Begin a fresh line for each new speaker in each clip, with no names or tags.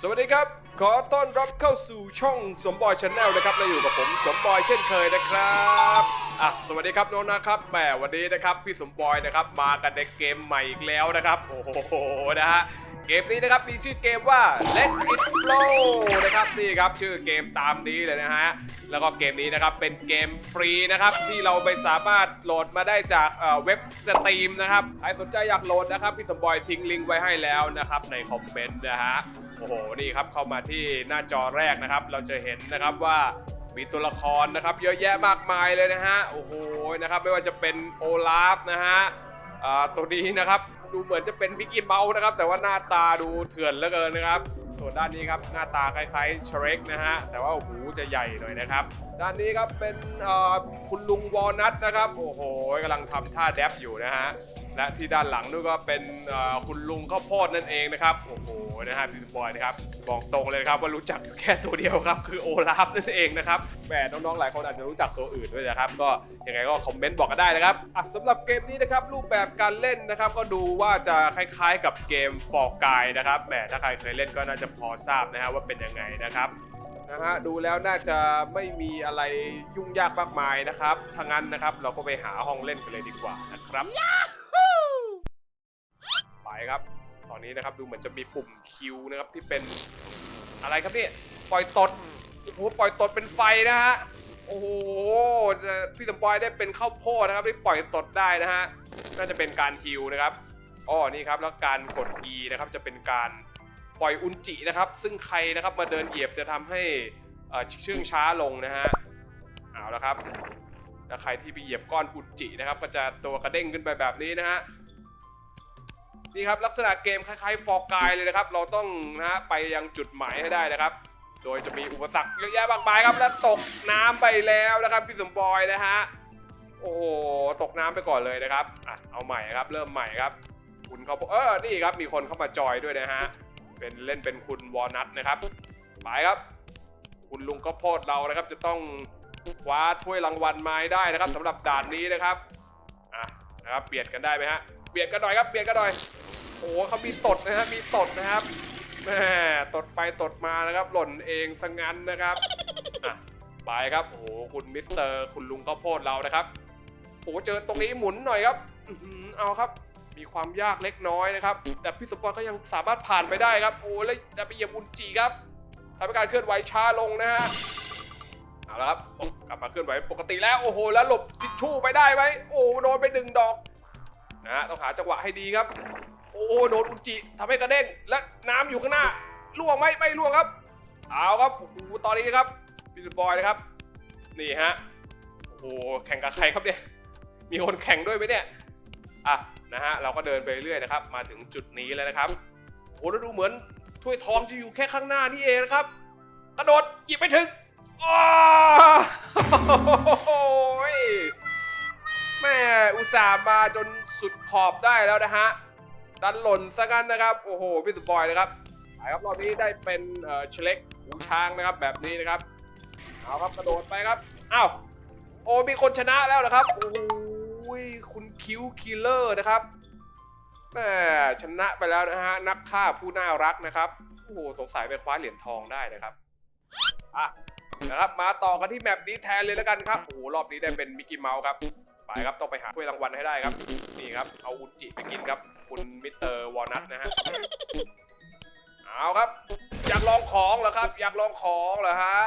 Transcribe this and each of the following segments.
สวัสดีครับ ขอต้อนรับเข้าสู่ช่องสมบอยชาแนลนะครับและอยู่กับผมสมบอยเช่นเคยนะครับอะสวัสดีครับน้องนะครับแหมวันนี้นะครับพี่สมบอยนะครับมากันในเกมใหม่อีกแล้วนะครับโอ้โหนะฮะ เกมนี้นะครับมีชื่อเกมว่า Let It Flow นะครับนี่ครับชื่อเกมตามนี้เลยนะฮะแล้วก็เกมนี้นะครับเป็นเกมฟรีนะครับที่เราไปสามารถโหลดมาได้จากเว็บสตรีมนะครับใครสนใจอยากโหลดนะครับพี่สมบอยทิ้งลิงก์ไว้ให้แล้วนะครับในคอมเมนต์นะฮะโอ้โหนี่ครับเข้ามาที่หน้าจอแรกนะครับ เราจะเห็นนะครับว่ามีตัวละครนะครับเยอะแยะมากมายเลยนะฮะโอ้โหนะครับไม่ว่าจะเป็นโอลาฟนะฮะตัวนี้นะครับ ดูเหมือนจะเป็นมิกกี้เมาส์นะครับ แต่ว่าหน้าตาดูเถื่อนเหลือเกินนะครับ ส่วนด้านนี้ครับหน้าตาคล้ายๆเชเรกนะฮะ แต่ว่าหูจะใหญ่หน่อยนะครับด้านนี้ครับเป็นเอ่อคุณลุงวอลนัทนะครับ โอ้โหกำลังทำท่าแดฟอยู่นะฮะและที่ด้านหลังนู่นก็เป็นเอ่อคุณลุงข้าวโพดนั่นเองนะครับโอ้โหนะฮะพี่บอยนะครับบอกตรงเลยครับว่ารู้จักอยู่แค่ตัวเดียวครับ คือโอลาฟนั่นเองนะครับแหมน้องๆหลายคนอาจจะรู้จักตัวอื่นด้วยนะครับ ก็ยังไงก็คอมเมนต์บอกกันได้นะครับอะสำหรับเกมนี้นะครับรูปแบบการเล่นนะครับ ก็ดูว่าจะคล้ายๆกับเกม For Guy นะครับแหมถ้าใครเคยเล่นก็น่าจะพอทราบนะฮะว่าเป็นยังไงนะครับ นะฮะดูแล้วน่าจะไม่มีอะไรยุ่งยากมากมายนะครับถ้างั้นนะครับเราก็ไปหาห้องเล่นกันเลยดีกว่านะครับไปครับ ตอนนี้นะครับดูเหมือนจะมีปุ่มคิวนะครับที่เป็นอะไรครับเนี่ยปล่อยตดโอ้โหปล่อยตดเป็นไฟนะฮะโอ้โหจะพี่สมปอยได้เป็นข้าวโพดนะครับที่ปล่อยตดได้นะฮะน่าจะเป็นการคิวนะครับอ๋อนี่ครับแล้วการกด E นะครับจะเป็นการ ปล่อยอุนจินะครับ ซึ่งใครนะครับมาเดินเหยียบจะทำให้เชื่องช้าลงนะฮะเอาละครับแล้วใครที่ไปเหยียบก้อนอุนจินะครับ ก็จะตัวกระเด้งขึ้นไปแบบนี้นะฮะนี่ครับลักษณะเกมคล้ายๆฟอร์กายเลยนะครับ เราต้องนะฮะไปยังจุดหมายให้ได้นะครับ โดยจะมีอุปสรรคเยอะแยะมากมายครับแล้วตกน้ำไปแล้วนะครับพี่สมบอยนะฮะโอ้โหตกน้ำไปก่อนเลยนะครับอะเอาใหม่ครับเริ่มใหม่ครับ คุณเขาบอกเออนี่ครับมีคนเข้ามาจอยด้วยนะฮะ เป็นเล่นเป็นคุณวอลนัทนะครับไปครับ คุณลุงข้าวโพดเรานะครับ จะต้องคว้าถ้วยรางวัลมาให้ได้นะครับสำหรับด่านนี้นะครับอะนะครับเบียดกันได้ไหมฮะเบียดกันหน่อยครับเบียดกันหน่อยโอ้โหเขามีตดนะฮะมีตดนะครับแม่ตดไปตดมานะครับ หล่นเองซะงั้นนะครับอะไปครับโอ้โหคุณมิสเตอร์คุณลุงข้าวโพดเรานะครับโอ้เจอตรงนี้หมุนหน่อยครับเอาครับ มีความยากเล็กน้อยนะครับ แต่พี่สมปอยก็ยังสามารถผ่านไปได้ครับโอ้แล้วจะไปเหยียบอุนจิครับทำให้การเคลื่อนไหวช้าลงนะฮะเอาละครับกลับมาเคลื่อนไหวปกติแล้วโอ้โห แล้วหลบทิชชู่ไปได้ไหมโอ้โดนไปหนึ่งดอกนะฮะต้องหาจังหวะให้ดีครับ โอ้โดนอุนจิทำให้กระเด้งและน้ำอยู่ข้างหน้าล่วงไหมไม่ล่วงครับ เอาครับโอ้โหตอนนี้ครับพี่สมปอยนะครับนี่ฮะโอ้โหแข่งกับใครครับเนี่ยมีคนแข่งด้วยไหมเนี่ย อะนะฮะเราก็เดินไปเรื่อยนะครับ มาถึงจุดนี้แล้วนะครับโหแล้วดูเหมือนถ้วยทองจะอยู่แค่ข้างหน้านี่เองนะครับ กระโดดหยิบไปถึงอ้าวแม่อุตส่าห์มาจนสุดขอบได้แล้วนะฮะดันหล่นซะกันนะครับ โอ้โหพี่สุบอยนะครับไปครับรอบนี้ได้เป็นเอ่อเชล็กหูช้างนะครับแบบนี้นะครับเอาครับกระโดดไปครับอ้าวโอ้มีคนชนะแล้วนะครับโอ้โห อุ้ยคุณคิวคิลเลอร์นะครับแหมชนะไปแล้วนะฮะนักฆ่าผู้น่ารักนะครับโอ้โหสงสัยไปคว้าเหรียญทองได้นะครับอะนะครับมาต่อกันที่แมปนี้แทนเลยแล้วกันครับโอ้โหรอบนี้ได้เป็นมิกกี้เมาส์ครับไปครับต้องไปหาถ้วยรางวัลให้ได้ครับ นี่ครับเอาอุจิไปกินครับ คุณมิสเตอร์วอลนัทนะฮะเอาครับ อยากลองของเหรอครับ อยากลองของเหรอฮะ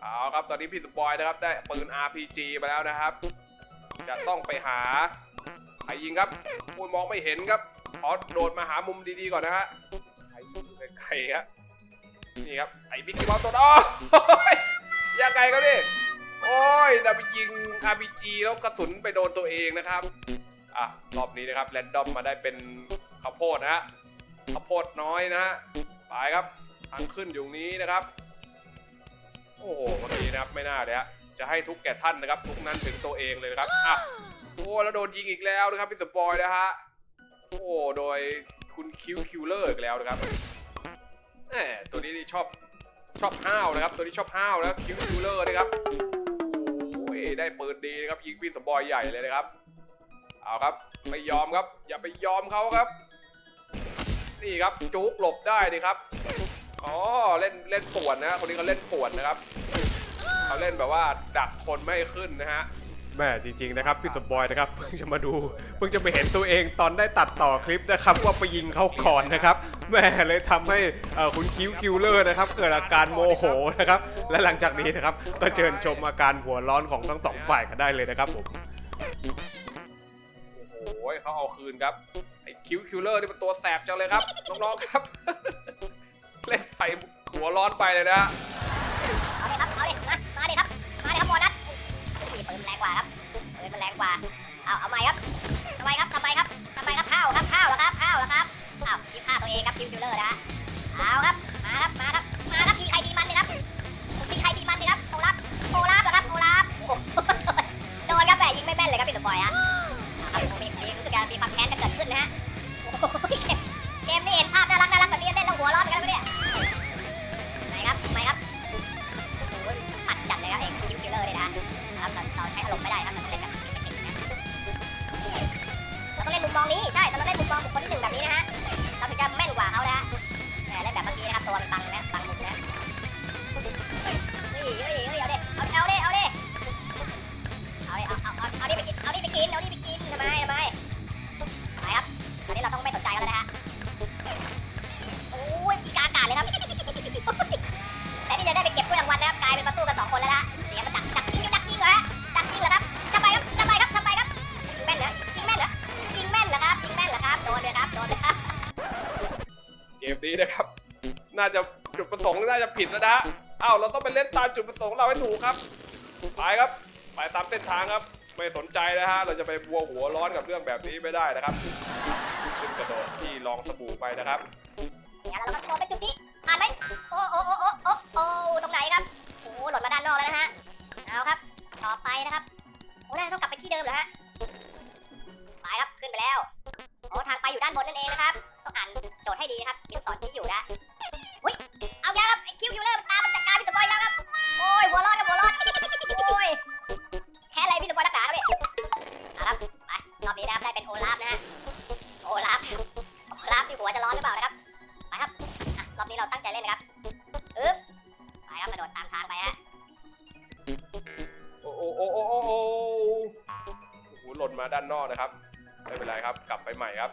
เอาครับตอนนี้พี่สปอยนะครับได้ปืน RPG มาแล้วนะครับ จะต้องไปหาใครยิงครับโอ้ยมองไม่เห็นครับขอโดดมาหามุมดีๆก่อนนะฮะใครยิงใครฮะนี่ครับไอ้บิ๊กกี้บอลตัวอ๋อยังไงครับนี่โอ้ยเราไปยิง RPG แล้วกระสุนไปโดนตัวเองนะครับอะรอบนี้นะครับแรนดอมมาได้เป็นข้าวโพดนะฮะข้าวโพดน้อยนะฮะไปครับทางขึ้นอยู่นี้นะครับ โอ้โหเมื่อกี้นะครับไม่น่าเลยฮะ จะให้ทุกแก่ท่านนะครับ ทุกนั้นถึงตัวเองเลยนะครับอะโอ้แล้วโดนยิงอีกแล้วนะครับพี่สปอยนะฮะโอ้โดยคุณคิวคิวเลอร์อีกแล้วนะครับแหมตัวนี้นี่ชอบชอบห้าวนะครับ ตัวนี้ชอบห้าวนะครับคิวคิวเลอร์นะครับโอ้ยได้ปืนดีนะครับยิงพี่สปอยใหญ่เลยนะครับเอาครับไม่ยอมครับ อย่าไปยอมเขาครับ นี่ครับจุกหลบได้ดิครับอ๋อเล่นเล่นป่วนนะคนนี้เขาเล่นป่วนนะครับ เขาเล่นแบบว่าดักคนไม่ขึ้นนะฮะ แม่จริงๆนะครับพี่สมบอยนะครับเพิ่งจะมาดูเพิ่งจะไปเห็นตัวเองตอนได้ตัดต่อคลิปนะครับว่าไปยิงเขาก่อนนะครับแม่เลยทำให้เอ่อคุณคิวคิวเลอร์นะครับเกิดอาการโมโหนะครับและหลังจากนี้นะครับก็เชิญชมอาการหัวร้อนของทั้งสองฝ่ายกันได้เลยนะครับผมโอ้โหเขาเอาคืนครับไอ้คิวคิวเลอร์นี่เป็นตัวแสบจังเลยครับน้องๆครับ เล่นไปหัวร้อนไปเลยนะ
กว่าเอาเอาใหม่ครับทำไมครับทำไมครับทำไมครับข้าวครับข้าวแล้วครับข้าวแล้วครับอ้าวคิวฆ่าตัวเองครับคิวคิวเลอร์นะฮะเอาครับมาครับมาครับ นี้ใช่เราต้องเล่นมุมมองบุคคลที่หนึ่งแบบนี้นะฮะเราถึงจะแม่นกว่าเขานะฮะเล่นแบบเมื่อกี้นะครับตัวมันบังนะบังมุมนะเฮ้ยเฮ้ยเฮ้ยเอาดิเอาเลยเอาดิเอาดิเอาดิเอาเอาเอาเอาดิไปกินเอาดิไปกินเอา
ดิ ผิดแล้วนะฮะอ้าวเราต้องไปเล่นตามจุดประสงค์เราให้ถูกครับไปครับไปตามเส้นทางครับ ไม่สนใจนะฮะเราจะไปบัวหัวร้อนกับเรื่องแบบนี้ไม่ได้นะครับขึ้นกระโดดที่รองสบู่ไปนะครับ
เดี๋ยวเรามาโดนเป็นจุดนี้ผ่านไหมโอ้โอ้โอ้โอ้โอ้โอ้ตรงไหนครับโอ้หล่นมาด้านนอกแล้วนะฮะเอาครับ ต่อไปนะครับโอ้น่าจะต้องกลับไปที่เดิมเหรอฮะไปครับขึ้นไปแล้วโอ้ทางไปอยู่ด้านบนนั่นเองนะครับต้องอ่านโจทย์ให้ดีนะครับมีลูกศรชี้อยู่นะอุ้ยเอายาครับ คิวคิวเลอร์มันตามมันจัดการพี่สปอยแล้วครับ โอ้ยหัวร้อนครับหัวร้อนโอ้ยแค่อะไรพี่สปอยรักษาครับพี่เอาครับไปรอบนี้นะครับได้เป็นโอลาฟนะฮะ โอลาฟ โอลาฟที่หัวจะร้อนหรือเปล่านะครับ ไปครับอะรอบนี้เราตั้งใจเล่นนะครับอึ๊บไปครับกระโดดตามทางไปฮะ
โอ้โอ้โอ้โอ้โอ้โอ้โอ้โหหล่นมาด้านนอกนะครับ ไม่เป็นไรครับ กลับไปใหม่ครับ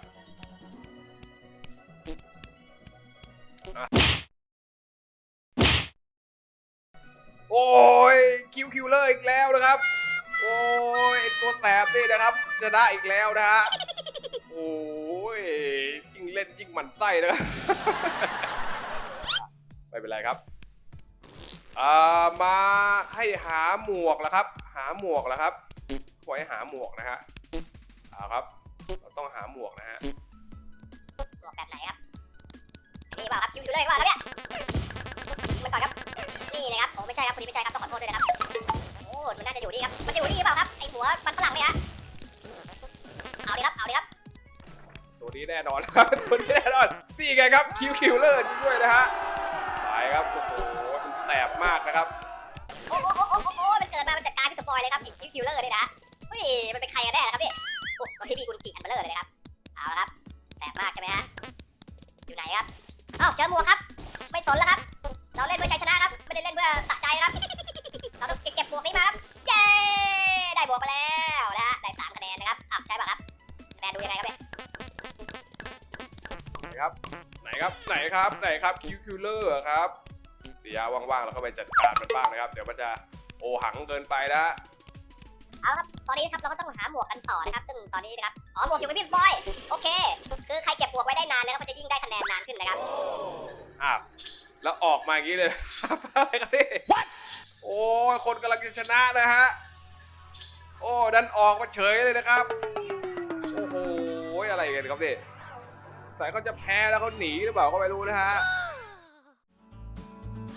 ยคิวคิวเลอร์อีกแล้วนะครับ โอ้ยไอ้ตัวแสบนี่นะครับชนะอีกแล้วนะฮะโอ้ยยิ่งเล่นยิ่งหมันไส้นะครับไม่เป็นไรครับอ่ามาให้หาหมวกแล้วครับ หาหมวกแล้วครับขอให้หาหมวกนะฮะเอาครับ เราต้องหาหมวกนะฮะ
บอกแบบไหนครับนนี้เปล่าครับคิวคิวเลอร์เปล่าครับเนี่ยมันก่อนครับ นี่นะครับโอ้ไม่ใช่ครับคนนี้ไม่ใช่ครับต้องขอโทษด้วยนะครับโอ้มันน่าจะอยู่นี่ครับมันจะอยู่นี่หรือเปล่าครับไอหัวมันฝรั่งเนี่ยฮะเอาดิครับเอาดิครับ
ตัวนี้แน่นอนครับตัวนี้แน่นอนนี่ไงครับคิวคิวเลอร์ด้วยนะฮะตายครับโอ้โหมันแสบมากนะครับ
โอ้โหโอ้โหโอ้โหโอ้โหมันเกิดมามันจัดการพี่สปอยเลยครับไอคิวคิวเลอร์เลยนะเฮ้ยมันเป็นใครกันแน่นะครับพี่โอ้ตอนที่มีกุญจิอันเบลเลอร์เลยนะครับเอาละครับแสบมากใช่ไหมฮะอยู่ไหนครับเอ้าเจอหมวกครับ ไม่สนแล้วครับ เราเล่นเพื่อชัยชนะครับ ไม่ได้เล่นเพื่อสะใจนะครับ เราต้องเก็บหมวกนี้มาครับเย้ได้บวกมาแล้วนะฮะได้สามคะแนนนะครับอะใช่ป่ะครับคะแนนดูยังไงครับเนี่ย
ไหนครับไหนครับไหนครับไหนครับคิวคิวเลอร์ครับเดี๋ยวว่างๆเราก็ไปจัดการมันบ้างนะครับ เดี๋ยวมันจะโอหังเกินไปนะฮะ
เอาละครับตอนนี้นะครับเราก็ต้องหาหมวกกันต่อนะครับ ซึ่งตอนนี้นะครับอ๋อหมวกอยู่กับพี่บอยโอเค คือใครเก็บหมวกไว้ได้นานนะครับมันจะยิ่งได้คะแนนนานขึ้นนะครับ
อ้าว แล้วออกมาอย่างนี้เลยครับอะไรครับพี่โอ้ยคนกำลังจะชนะนะฮะ โอ้ดันออกมาเฉยเลยนะครับ โอ้โหอะไรกันครับพี่ใส่เขาจะแพ้แล้วเขาหนีหรือเปล่าก็ไม่รู้นะฮะ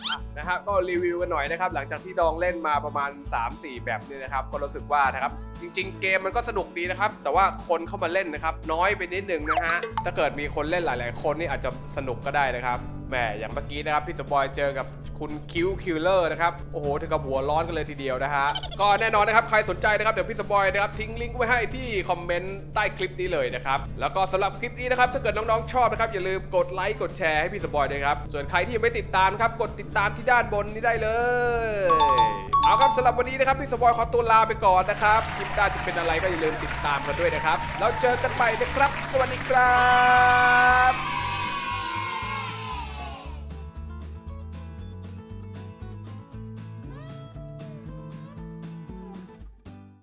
อะนะฮะก็รีวิวกันหน่อยนะครับ หลังจากที่ดองเล่นมาประมาณ 3-4 แบบนี้นะครับ ก็รู้สึกว่านะครับ จริง ๆ เกมมันก็สนุกดีนะครับ แต่ว่าคนเข้ามาเล่นนะครับ น้อยไปนิดนึงนะฮะถ้าเกิดมีคนเล่นหลาย ๆ คนนี่อาจจะสนุกก็ได้นะครับ แหมอย่างเมื่อกี้นะครับพี่สปอยเจอกับคุณคิวคิลเลอร์นะครับโอ้โหถึงกับหัวร้อนกันเลยทีเดียวนะฮะก็แน่นอนนะครับใครสนใจนะครับเดี๋ยวพี่สปอยนะครับทิ้งลิงก์ไว้ให้ที่คอมเมนต์ใต้คลิปนี้เลยนะครับแล้วก็สำหรับคลิปนี้นะครับถ้าเกิดน้องๆชอบนะครับอย่าลืมกดไลค์กดแชร์ให้พี่สปอยด้วยครับส่วนใครที่ยังไม่ติดตามครับกดติดตามที่ด้านบนนี้ได้เลยเอาครับสำหรับวันนี้นะครับพี่สปอยขอตัวลาไปก่อนนะครับคลิปหน้าจะเป็นอะไรก็อย่าลืมติดตามกันด้วยนะครับ แล้วเจอกันใหม่นะครับ สวัสดีครับ